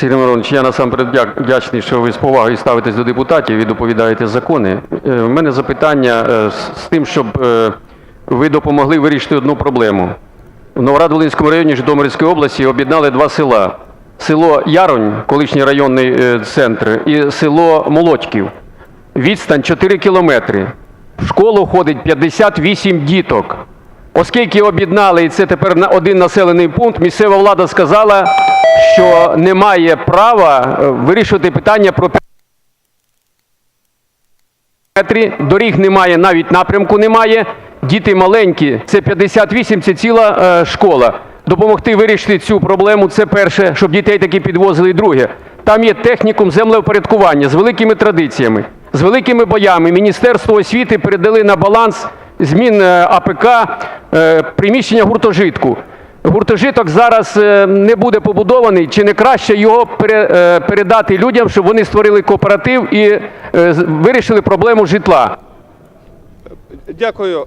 Сергій Миронович, я насамперед вдячний, що ви з повагою ставитесь до депутатів і доповідаєте закони. Е, У мене запитання е, з тим, щоб е, ви допомогли вирішити одну проблему. В Новоград-Волинському районі Житомирської області об'єднали два села. Село Яронь, колишній районний е, центр, і село Молодьків. Відстань 4 кілометри. В школу ходить 58 діток. Оскільки об'єднали, і це тепер один населений пункт, місцева влада сказала, що немає права е, вирішувати питання про метрі, доріг немає, навіть напрямку немає. Діти маленькі, це 58, це ціла е, школа. Допомогти вирішити цю проблему це перше, щоб дітей таки підвозили. І друге, там є технікум землевпорядкування з великими традиціями, з великими боями. Міністерство освіти передали на баланс змін е, АПК приміщення гуртожитку. Гуртожиток зараз е, не буде побудований, чи не краще його е, передати людям, щоб вони створили кооператив і е, вирішили проблему житла. Дякую.